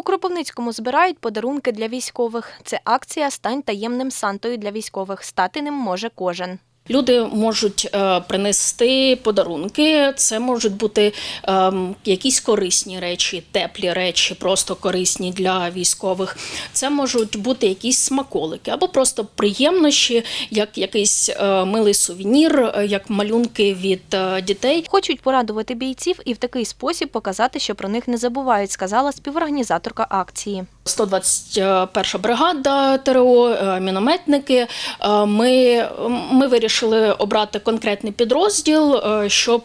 У Кропивницькому збирають подарунки для військових. Це акція Стань таємним Сантою для військових. Стати ним може кожен. Люди можуть е, принести подарунки. Це можуть бути ем, якісь корисні речі, теплі речі, просто корисні для військових. Це можуть бути якісь смаколики або просто приємнощі, як якийсь е, милий сувенір, е, як малюнки від дітей. Хочуть порадувати бійців і в такий спосіб показати, що про них не забувають, сказала співорганізаторка акції. 121 бригада ТРО, е, мінометники. Е, Ми, ми вирішили обрати конкретний підрозділ, е, щоб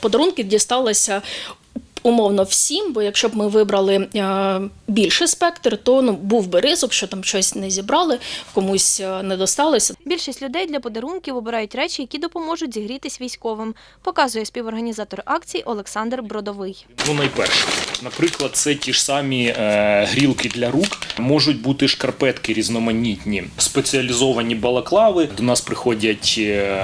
подарунки дісталися. Умовно всім, бо якщо б ми вибрали е, більший спектр, то ну був би ризик, що там щось не зібрали, комусь е, не досталося. Більшість людей для подарунків обирають речі, які допоможуть зігрітись військовим, показує співорганізатор акції Олександр Бродовий. Ну, найперше, наприклад, це ті ж самі е, грілки для рук, можуть бути шкарпетки різноманітні, спеціалізовані балаклави. До нас приходять е,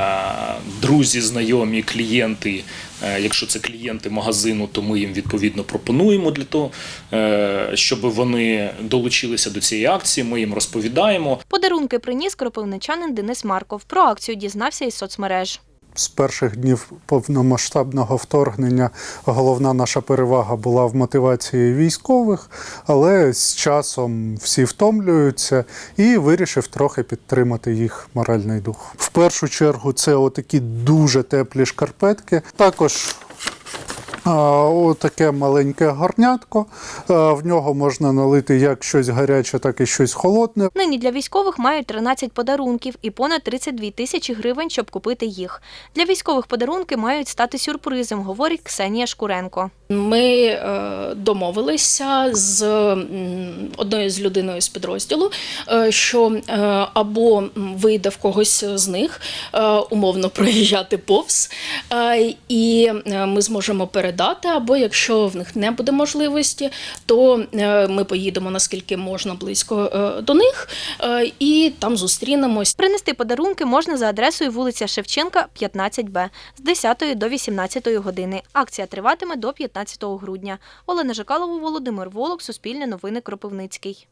друзі, знайомі, клієнти. Е, Якщо це клієнти магазину, то ми їм відповідно пропонуємо для того, е, щоб вони долучилися до цієї акції. Ми їм розповідаємо. Подарунки приніс кропивничанин Денис Марков. Про акцію дізнався із соцмереж. З перших днів повномасштабного вторгнення головна наша перевага була в мотивації військових, але з часом всі втомлюються і вирішив трохи підтримати їх моральний дух. В першу чергу це отакі дуже теплі шкарпетки. Також Отаке маленьке горнятко. В нього можна налити як щось гаряче, так і щось холодне. Нині для військових мають 13 подарунків і понад 32 тисячі гривень, щоб купити їх. Для військових подарунки мають стати сюрпризом, говорить Ксенія Шкуренко. Ми е, домовилися з одною з людиною з підрозділу, е, що е, або вийде в когось з них умовно проїжджати повз, і ми зможемо передати. Або якщо в них не буде можливості, то е, ми поїдемо наскільки можна близько е, до них е, і там зустрінемось. Принести подарунки можна за адресою вулиця Шевченка, 15Б з 10 до 18 години. Акція триватиме до 15 грудня. Олена Жикалова, Володимир Волок, Суспільне новини Кропивницький.